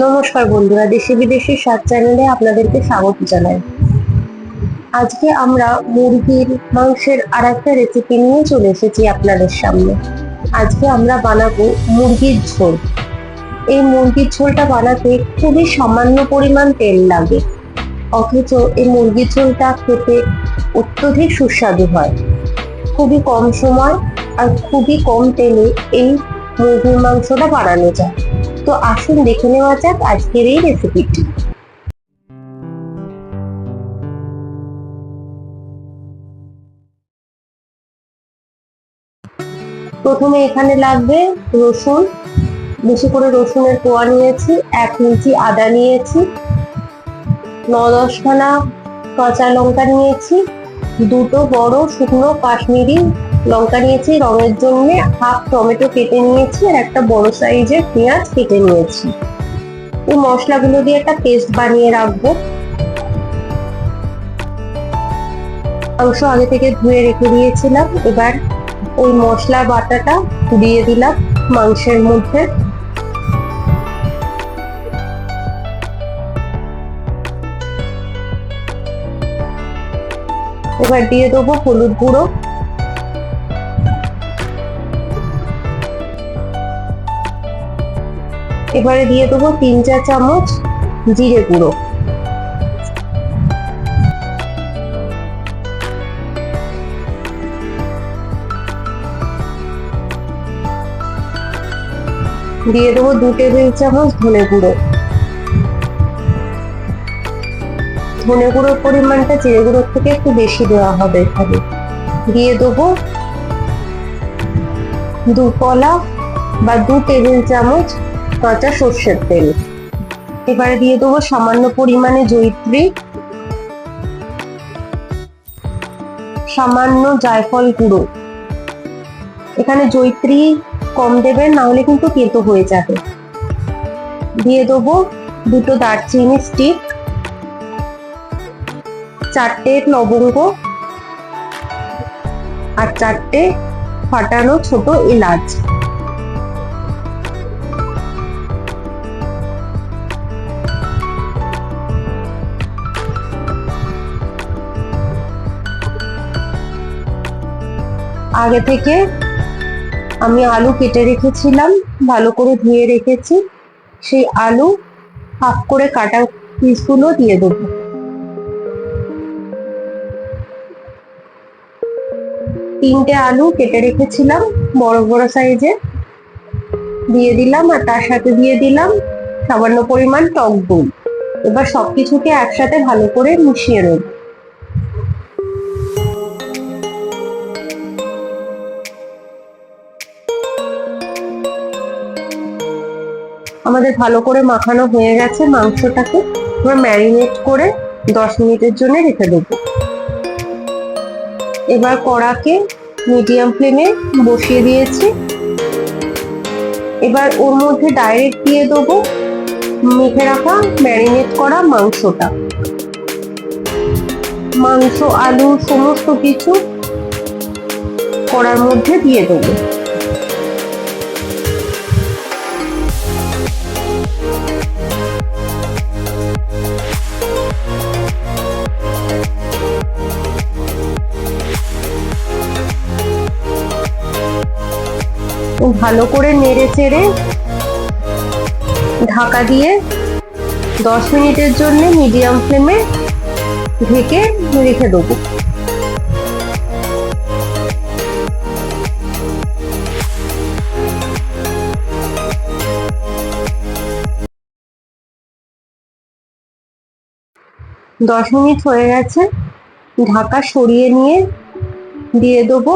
নমস্কার বন্ধুরা, দেশি বিদেশি স্বাদ চ্যানেলে আপনাদেরকে স্বাগত জানাই। আজকে আমরা মুরগির মাংসের আর একটা রেসিপি নিয়ে চলে এসেছি আপনাদের সামনে। আজকে আমরা বানাবো মুরগির ঝোল। এই মুরগির ঝোলটা বানাতে খুবই সামান্য পরিমাণ তেল লাগে, অথচ এই মুরগির ঝোলটা খেতে অত্যধিক সুস্বাদু হয়। খুবই কম সময় আর খুবই কম তেলে এই মুরগির মাংসটা বানানো যায়। তো আসুন দেখে নেওয়া যাক আজকের এই রেসিপিটি প্রথমে এখানে লাগবে রসুন। বেশি করে রসুনের কোয়া নিয়েছি, এক ইঞ্চি আদা নিয়েছি। ন দশখানা কাঁচা লঙ্কা নিয়েছি। দুটো বড় শুকনো কাশ্মীরি লঙ্কা নিয়েছি, রঙের জন্য হাফ টমেটো কেটে নিয়েছি আর একটা বড় সাইজের পেঁয়াজ কেটে নিয়েছি। এই মশলাগুলো দিয়ে একটা পেস্ট বানিয়ে রাখব। মাংস আগে থেকে ধুয়ে রেখে দিয়েছিলাম, এবার ওই মশলা বাটাটা দিয়ে দিলাম মাংসের মধ্যে। এবার দিয়ে দেবো হলুদ গুঁড়ো। এবারে দিয়ে দেবো তিন চা চামচ জিরে গুঁড়ো। দিয়ে দেবো দু টেবিল চামচ ধনে গুঁড়ো। ধনে গুঁড়োর পরিমাণটা জিরে গুঁড়োর থেকে একটু বেশি দেওয়া হবে এখানে। দিয়ে দেবো দু কলা বা দু টেবিল চামচ কাঁচা সর্ষের তেল? এবারে দিয়ে দেবো সামান্য পরিমাণে জৈত্রী সামান্য জায়ফল গুঁড়ো। এখানে জৈত্রী কম দেবেন না হলে কিন্তু তেতো হয়ে যাবে। দিয়ে দেবো দুটো দারচিনি স্টিক চারটে লবঙ্গ আর চারটে ফাটানো ছোট এলাচ। আগে থেকে আমি আলু কেটে রেখেছিলাম, ভালো করে ধুয়ে রেখেছি। সেই আলু হাফ করে কাটা পিসগুলো দিয়ে দেবো। তিনটে আলু কেটে রেখেছিলাম, বড় বড় সাইজে। দিয়ে দিলাম আর তার সাথে দিয়ে দিলাম সামান্য পরিমাণ টক দই। এবার সবকিছুকে একসাথে ভালো করে মিশিয়ে নেব। আমাদের ভালো করে মাখানো হয়ে গেছে মাংসটাকে। এবার ম্যারিনেট করে দশ মিনিটের জন্য রেখে দেবো। এবার কড়াকে মিডিয়াম ফ্লেমে বসিয়ে দিয়েছি। এবার ওর মধ্যে ডাইরেক্ট দিয়ে দেবো মেখে রাখা ম্যারিনেট করা মাংসটা। মাংস, আলু, সমস্ত কিছু কড়ার মধ্যে দিয়ে দেবো। ভালো করে নেড়ে চেড়ে ঢাকা দিয়ে দশ মিনিটের জন্য মিডিয়াম ফ্লেমে ঢেকে রেখে দেবো। দশ মিনিট হয়ে গেছে, ঢাকা সরিয়ে নিয়ে দিয়ে দেবো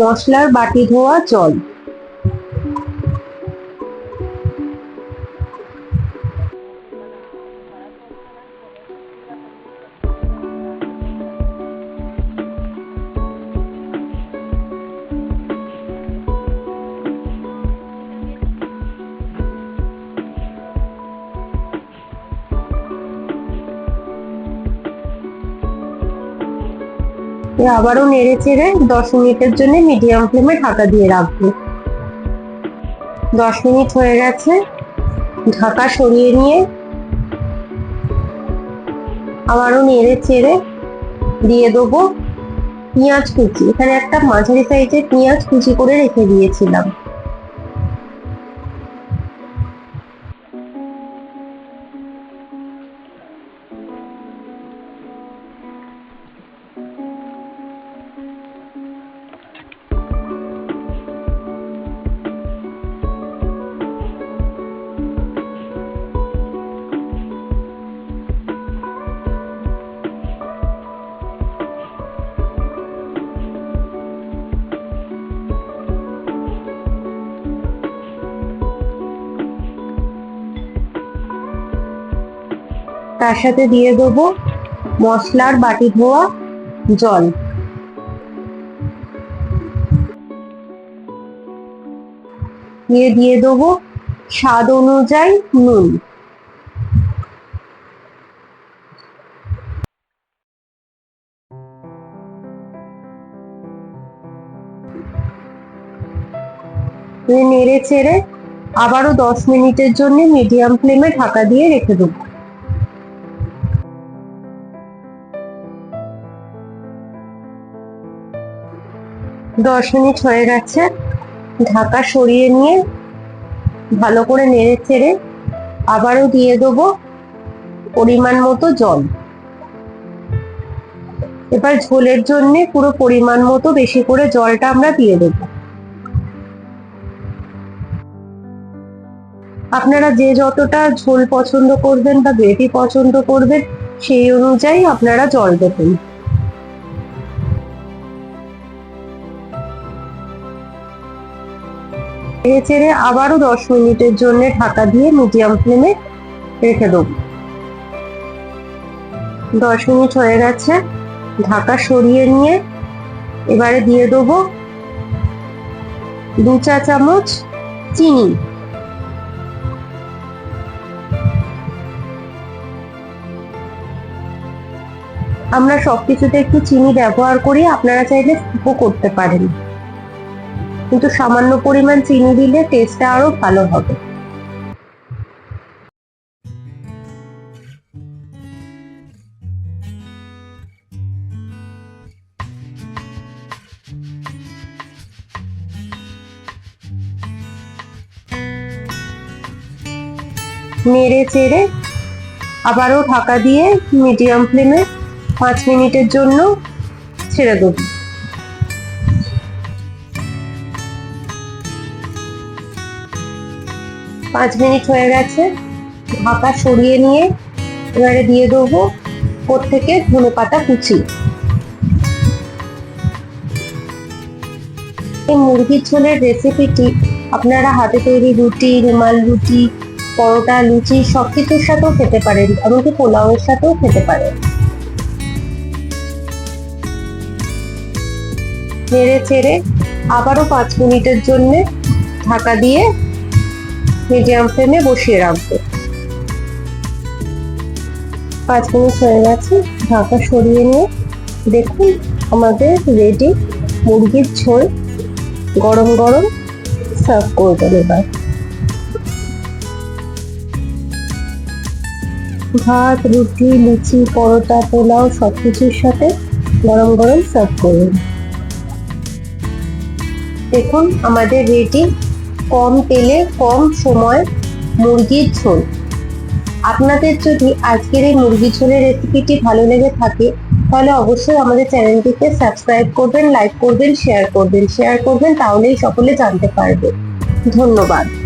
মশলার বাটি ধোয়া জল। আবারও নেড়ে চেড়ে দশ মিনিটের জন্য মিডিয়াম ফ্লেমে ঢাকা দিয়ে রাখব। দশ মিনিট হয়ে গেছে। ঢাকা সরিয়ে নিয়ে আবারও নেড়ে চেড়ে দিয়ে দেবো। পেঁয়াজ কুচি। এখানে একটা মাঝারি সাইজের পেঁয়াজ কুচি করে রেখে দিয়েছিলাম। তার সাথে দিয়ে দেবো মশলার বাটি ধোয়া জল। দিয়ে দিয়ে দেবো স্বাদ অনুযায়ী নুন। নেড়ে চেড়ে আবারও দশ মিনিটের জন্য মিডিয়াম ফ্লেমে ঢাকা দিয়ে রেখে দেবো। দশ মিনিট হয়ে গেছে। ঢাকা সরিয়ে নিয়ে ভালো করে নেড়ে চেড়ে আবারও দিয়ে দেবো পরিমাণ মতো জল। এবার ঝোলের জন্য পুরো পরিমাণ মতো বেশি করে জলটা আমরা দিয়ে দেবো। আপনারা যে যতটা ঝোল পছন্দ করবেন বা গ্রেভি পছন্দ করবেন সেই অনুযায়ী আপনারা জল দেবেন। নেড়ে চেড়ে আবারও দশ মিনিটের জন্য ঢাকা দিয়ে মিডিয়াম ফ্লেমে রেখে দেবো। দশ মিনিট হয়ে গেছে। ঢাকা সরিয়ে নিয়ে এবারে দিয়ে দেবো দু চা চামচ চিনি। আমরা সবকিছুতে একটু চিনি ব্যবহার করি, আপনারা চাইলে স্কিপও করতে পারেন। কিন্তু সামান্য পরিমাণ চিনি দিলে টেস্টটা আরও ভালো হবে। নেড়ে চেড়ে আবারও ঢাকা দিয়ে মিডিয়াম ফ্লেমে পাঁচ মিনিটের জন্য ছেড়ে দেবো। পাঁচ মিনিট হয়ে গেছে। ঢাকা সরিয়ে নিয়ে এবারে দিয়ে দেবো ওর থেকে ধনে পাতা কুচি। এই মুরগির ঝোলের রেসিপিটি আপনারা হাতে তৈরি রুটি, রুমাল রুটি, পরোটা, লুচি সব কিছুর সাথেও খেতে পারেন, এমনকি পোলাওয়ের সাথেও খেতে পারেন। নেড়ে চেড়ে আবারও পাঁচ মিনিটের জন্যে ঢাকা দিয়ে মিডিয়াম ফ্লেমে বসিয়ে রাখব। পাঁচ মিনিট হয়ে গেছে, ঢাকা সরিয়ে নিয়ে দেখুন আমাদের রেডি মুরগির ঝোল গরম গরম সার্ভ করবেন এবার। ভাত, রুটি, লুচি, পরোটা, পোলাও সব কিছুর সাথে গরম গরম সার্ভ করুন। দেখুন আমাদের রেডি কম তেলে, কম সময় মুরগির ঝোল। আপনাদের যদি আজকের এই মুরগি ঝোলের রেসিপিটি ভালো লেগে থাকে, তাহলে অবশ্যই আমাদের চ্যানেলটিকে সাবস্ক্রাইব করবেন লাইক করবেন শেয়ার করবেন। শেয়ার করবেন, তাহলেই সকলে জানতে পারবে। ধন্যবাদ।